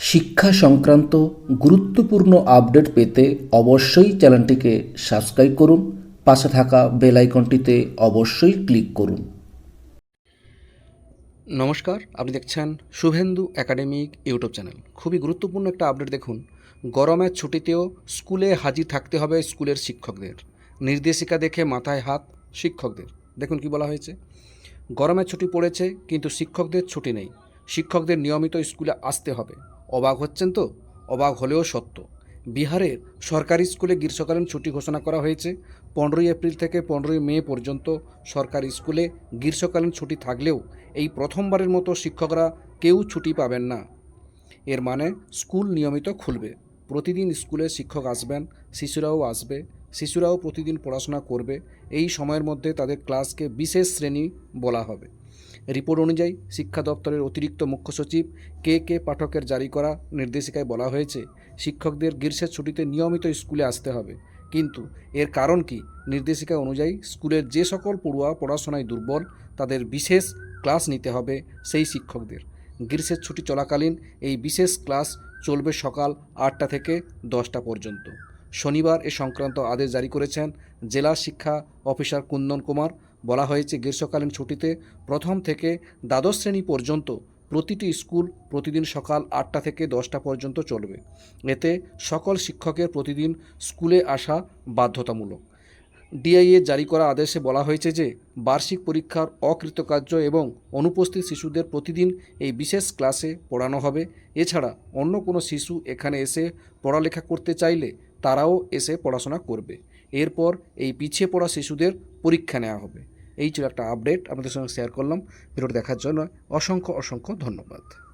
শিক্ষা সংক্রান্ত গুরুত্বপূর্ণ আপডেট পেতে অবশ্যই চ্যানেলটিকে সাবস্ক্রাইব করুন, পাশে থাকা বেল আইকনটিতে অবশ্যই ক্লিক করুন। নমস্কার, আপনি দেখছেন শুভেন্দু একাডেমিক ইউটিউব চ্যানেল। খুবই গুরুত্বপূর্ণ একটা আপডেট দেখুন। গরমের ছুটিতেও স্কুলে হাজির থাকতে হবে স্কুলের শিক্ষকদের। নির্দেশিকা দেখে মাথায় হাত শিক্ষকদের। দেখুন কি বলা হয়েছে। গরমের ছুটি পড়েছে, কিন্তু শিক্ষকদের ছুটি নেই। শিক্ষকদের নিয়মিত স্কুলে আসতে হবে। অবাক হচ্ছেন তো? অবাক হলেও সত্য। বিহারের সরকারি স্কুলে গ্রীষ্মকালীন ছুটি ঘোষণা করা হয়েছে। পনেরোই এপ্রিল থেকে পনেরোই মে পর্যন্ত সরকারি স্কুলে গ্রীষ্মকালীন ছুটি থাকলেও এই প্রথমবারের মতো শিক্ষকরা কেউ ছুটি পাবেন না। এর মানে স্কুল নিয়মিত খুলবে। প্রতিদিন স্কুলে শিক্ষক আসবেন, শিশুরাও আসবে, শিশুরাও প্রতিদিন পড়াশোনা করবে। এই সময়ের মধ্যে তাদের ক্লাসকে বিশেষ শ্রেণি বলা হবে। রিপোর্ট অনুযায়ী শিক্ষা দপ্তরের অতিরিক্ত মুখ্য সচিব কে কে পাঠকের জারি করা নির্দেশিকায় বলা হয়েছে, শিক্ষকদের গ্রীষ্মের ছুটিতে নিয়মিত স্কুলে আসতে হবে। কিন্তু এর কারণ কি? নির্দেশিকা অনুযায়ী স্কুলের যে সকল পড়ুয়া পড়াশোনায় দুর্বল, তাদের বিশেষ ক্লাস নিতে হবে সেই শিক্ষকদের। গ্রীষ্মের ছুটি চলাকালীন এই বিশেষ ক্লাস চলবে সকাল আটটা থেকে দশটা পর্যন্ত। শনিবার এ সংক্রান্ত আদেশ জারি করেছেন জেলা শিক্ষা অফিসার কুন্দন কুমার বলা হয়েছে গ্রীষ্মকালীন ছুটিতে প্রথম থেকে দ্বাদশ শ্রেণি পর্যন্ত প্রতিটি স্কুল প্রতিদিন সকাল আটটা থেকে দশটা পর্যন্ত চলবে। এতে সকল শিক্ষকের প্রতিদিন স্কুলে আসা বাধ্যতামূলক। ডিআইএ জারি করা আদেশে বলা হয়েছে যে, বার্ষিক পরীক্ষার অকৃতকার্য এবং অনুপস্থিত শিশুদের প্রতিদিন এই বিশেষ ক্লাসে পড়ানো হবে। এছাড়া অন্য কোনো শিশু এখানে এসে পড়ালেখা করতে চাইলে তারাও এসে পড়াশোনা করবে। এরপর এই পিছিয়ে পড়া শিশুদের পরীক্ষা নেওয়া হবে। এই ছিল একটা আপডেট আপনাদের সঙ্গে শেয়ার করলাম। ভিডিওটি দেখার জন্য অসংখ্য অসংখ্য ধন্যবাদ।